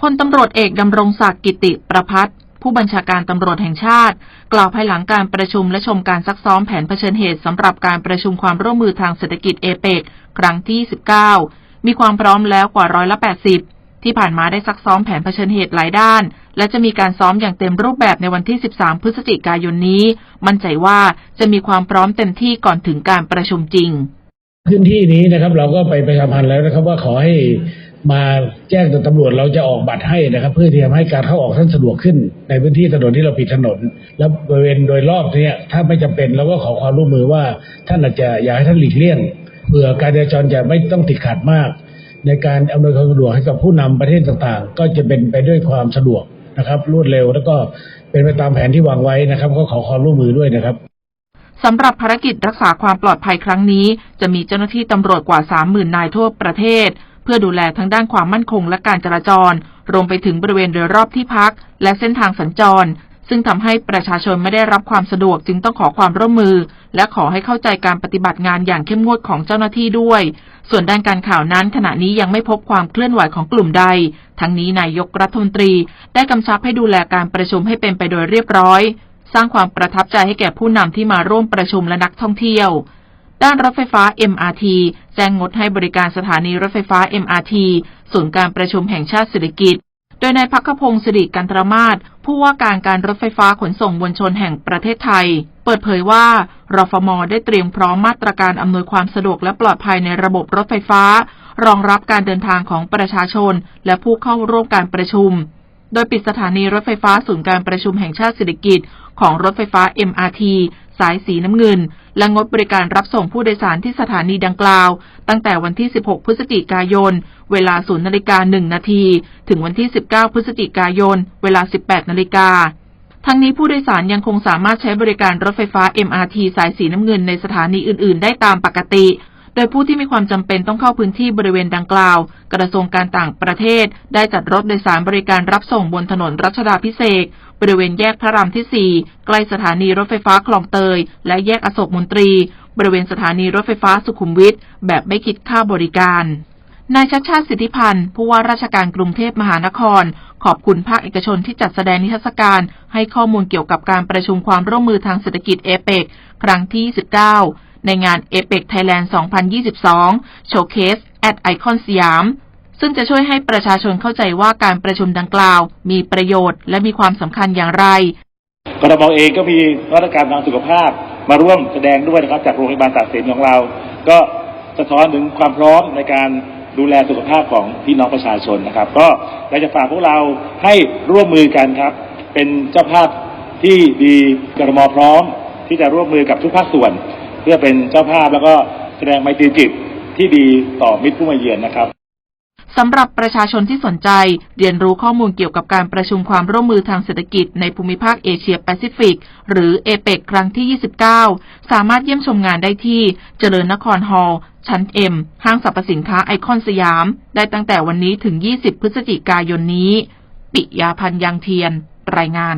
พลตำรวจเอกดำรงศักดิ์กิติประพัฒน์ผู้บัญชาการตำรวจแห่งชาติ กล่าวภายหลังการประชุมและชมการซักซ้อมแผนเผชิญเหตุสำหรับการประชุมความร่วมมือทางเศรษฐกิจเอเปกครั้งที่ 19 มีความพร้อมแล้วกว่าร้อยละ 80 ที่ผ่านมาได้ซักซ้อมแผนเผชิญเหตุหลายด้าน และจะมีการซ้อมอย่างเต็มรูปแบบในวันที่ 13 พฤศจิกายนนี้ มั่นใจว่าจะมีความพร้อมเต็มที่ก่อนถึงการประชุมจริงพื้นที่นี้นะครับเราก็ไปประชาพันธ์แล้วนะครับว่าขอให้ มาแจ้งต่อตำรวจเราจะออกบัตรให้นะครับ เพื่อที่จะให้การเข้าออกท่านสะดวกขึ้น ในพื้นที่ถนนที่เราปิดถนน แล้วบริเวณโดยรอบเนี้ถ้าไม่จำเป็นเราก็ขอความร่วมมือว่า ท่านอาจจะอยากให้ท่านหลีกเลี่ยงเผื่อการจราจรจะไม่ต้องติดขัดมาก ในการอำนวยความสะดวกให้กับผู้นำประเทศต่างๆ ก็จะเป็นไปด้วยความสะดวกนะครับ รวดเร็วแล้วก็เป็นไปตามแผนที่วางไว้นะครับ ก็ขอความร่วมมือด้วยนะครับสำหรับภารกิจรักษาความปลอดภัยครั้งนี้ จะมีเจ้าหน้าที่ตำรวจกว่า 30,000 นายทั่วประเทศ เพื่อดูแลทั้งด้านความมั่นคงและการจราจร รวมไปถึงบริเวณโดยรอบที่พัก และเส้นทางสัญจร ซึ่งทำให้ประชาชนไม่ได้รับความสะดวกจึงต้องขอความร่วมมือ และขอให้เข้าใจการปฏิบัติงานอย่างเข้มงวดของเจ้าหน้าที่ด้วย ส่วนด้านการข่าวนั้นขณะนี้ยังไม่พบความเคลื่อนไหวของกลุ่มใด ทั้งนี้นายกรัฐมนตรีได้กำชับให้ดูแลการประชุมให้เป็นไปโดยเรียบร้อย สร้างความประทับใจให้แก่ผู้นำที่มาร่วมประชุมและนักท่องเที่ยว ด้านรถไฟฟ้า MRT แจ้งงดให้บริการสถานีรถไฟฟ้า MRT ศูนย์การประชุมแห่งชาติเศรษฐกิจโดยนายพักพงศ์สิริกันตรมาศผู้ว่าการการรถไฟฟ้าขนส่งมวลชนแห่งประเทศไทย เปิดเผยว่ารฟมได้เตรียมพร้อมมาตรการอำนวยความสะดวกและปลอดภัยในระบบรถไฟฟ้า รองรับการเดินทางของประชาชน และผู้เข้าร่วมการประชุม โดยปิดสถานีรถไฟฟ้าศูนย์การประชุมแห่งชาติเศรษฐกิจของรถไฟฟ้า MRT สายสีน้ำเงิน และงดบริการรับส่งผู้โดยสารที่สถานีดังกล่าว ตั้งแต่วันที่ 16 พฤศจิกายน เวลา 0นาฬิกา1นาที ถึงวันที่ 19 พฤศจิกายน เวลา 18นาฬิกาทั้งนี้ผู้โดยสารยังคงสามารถใช้บริการรถไฟฟ้า MRT สายสีน้ำเงินในสถานีอื่น ๆ ได้ตามปกติ โดยผู้ที่มีความจำเป็นต้องเข้าพื้นที่บริเวณดังกล่าว กระทรวงการต่างประเทศ ได้จัดรถโดยสารบริการรับส่งบนถนนรัชดาพิเศษบริเวณแยกพระรามที่ 4 ใกล้สถานีรถไฟฟ้าคลองเตย และแยกอโศกมนตรี บริเวณสถานีรถไฟฟ้าสุขุมวิทแบบไม่คิดค่าบริการนายชัดชาติสิทธิพันธ์ผู้ว่าราชการกรุงเทพมหานคร ขอบคุณภาคเอกชนที่จัดแสดงนิทรรศการ ให้ข้อมูลเกี่ยวกับการประชุมความร่วมมือทางเศรษฐกิจเอเปกครั้งที่ 19 ในงานเอเปกไทยแลนด์2022โชว์เคส at ไอคอนสยาม ซึ่งจะช่วยให้ประชาชนเข้าใจว่าการประชุมดังกล่าว มีประโยชน์และมีความสำคัญอย่างไรกรทมเองก็มีมาตรการทางสุขภาพมาร่วมแสดงด้วยนะครับ จากโรงพยาบาลตากสินของเรา ก็สะท้อนถึงความพร้อมในการดูแลสุขภาพของพี่น้องประชาชนนะครับ ก็อยากจะฝากพวกเราให้ร่วมมือกันครับ เป็นเจ้าภาพที่ดีกรทมพร้อมที่จะร่วมมือกับทุกภาคส่วน เพื่อเป็นเจ้าภาพแล้วก็แสดงไมตรีจิตที่ดีต่อมิตรผู้มาเยือนนะครับสำหรับประชาชนที่สนใจเรียนรู้ข้อมูลเกี่ยวกับการประชุมความร่วมมือทางเศรษฐกิจในภูมิภาคเอเชียแปซิฟิก หรือเอเปกครั้งที่ 29 สามารถเยี่ยมชมงานได้ที่เจริญนครฮอล์ชั้น M ห้างสรรพสินค้าไอคอนสยาม ได้ตั้งแต่วันนี้ถึง 20 พฤศจิกายนนี้ ปิยาพันยังเทียน รายงาน